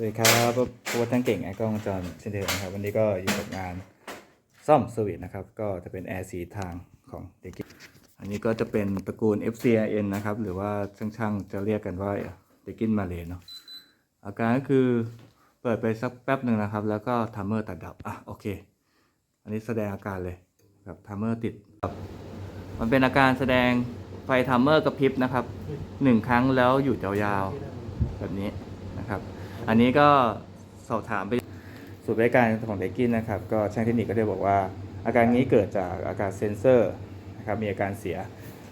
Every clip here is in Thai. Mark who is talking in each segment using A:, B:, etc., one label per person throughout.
A: สวัสดีครับพบทั้งเก่งไอ้กล้องวงจรเช่นเดิมนะครับ วันนี้ก็อยู่กับงานซ่อมเซอร์วิสนะครับ ก็จะเป็นแอร์สีทางของเด็กอันนี้ก็จะเป็นตระกูล FCIN นะครับ หรือว่าช่างๆจะเรียกกันว่าเด็กินมาเลเนาะอาการก็คือเปิดไปสักแป๊บหนึ่งนะครับ แล้วก็ทัมเมอร์ตัดดับอะโอเค อันนี้แสดงอาการเลยครับทัมเมอร์ติดครับมันเป็นอาการแสดงไฟทัมเมอร์กระพริบนะครับหนึ่งครั้งแล้วหยุดยาวๆแบบนี้นะครับ อันนี้ก็สอบถามไปสูตรบริการของเดกินนะครับ ก็ช่างเทคนิคก็ได้บอกว่า อาการนี้เกิดจากอาการเซนเซอร์นะครับมีอาการเสีย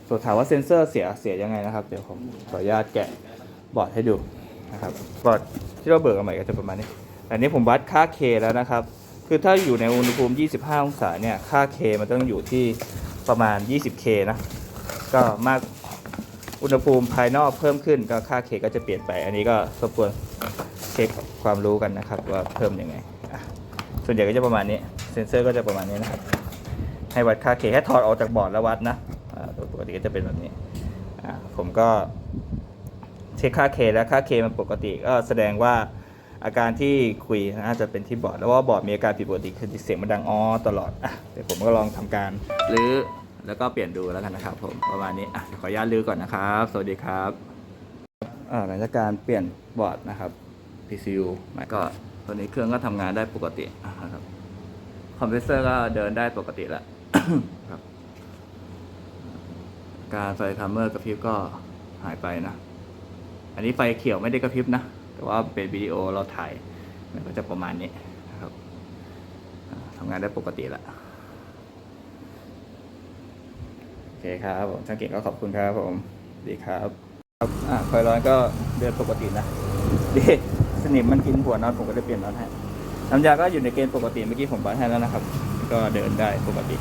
A: ส่วนถามว่าเซนเซอร์เสียเสียยังไงนะครับ เดี๋ยวผมขออนุญาตแกะบอร์ดให้ดูนะครับบอร์ดที่เราเบิกมาใหม่ก็จะประมาณนี้แต่อันนี้ผมวัดค่า K แล้วนะครับ คือถ้าอยู่ในอุณหภูมิ 25 องศาเนี่ยค่า K มันต้องอยู่ที่ประมาณ 20K นะก็มากอุณหภูมิภายนอกเพิ่มขึ้นก็ค่า K ก็จะเปลี่ยนไป อันนี้ก็รบกวน เช็คความรู้กันนะครับ ว่าเพิ่มยังไงส่วนใหญ่ก็จะประมาณนี้ เซนเซอร์ก็จะประมาณนี้นะครับ ให้วัดค่า K ให้ถอดออกจากบอร์ดแล้ววัดนะโดยปกติก็จะเป็นแบบนี้ผมก็เช็คค่า K แล้วค่า K มันปกติก็แสดงว่าอาการที่คุยน่าจะเป็นที่บอร์ดแล้วว่าบอร์ดมีอาการผิดปกติคือเสียงมันดังอ้อตลอดอะเดี๋ยวผมก็ลองทำการรื้อแล้วก็เปลี่ยนดูแล้วกันนะครับผมประมาณนี้อะขออนุญาตรื้อก่อนนะครับ สวัสดีครับหลังจากการเปลี่ยนบอร์ดนะครับ PCU มันก็ตอนนี้เครื่องก็ทำงานได้ปกตินะครับคอมเพรสเซอร์ก็เดินได้ปกติแล้วครับ การไฟทัมเมอร์กระพริบก็หายไปนะ อันนี้ไฟเขียวไม่ได้กระพริบนะ แต่ว่าเป็นวิดีโอเราถ่าย มันก็จะประมาณนี้นะครับทำงานได้ปกติแล้วโอเคครับผมช่างเก่งก็ขอบคุณครับผม ดีครับ ครับ อ่าไฟร้อนก็เดินปกตินะ ดี สนิมมันกินหัวนอนผมก็ได้เปลี่ยนน็อตให้น้ำยาก็อยู่ในเกณฑ์ปกติเมื่อกี้ผมวัดให้แล้วนะครับ ก็เดินได้ปกติ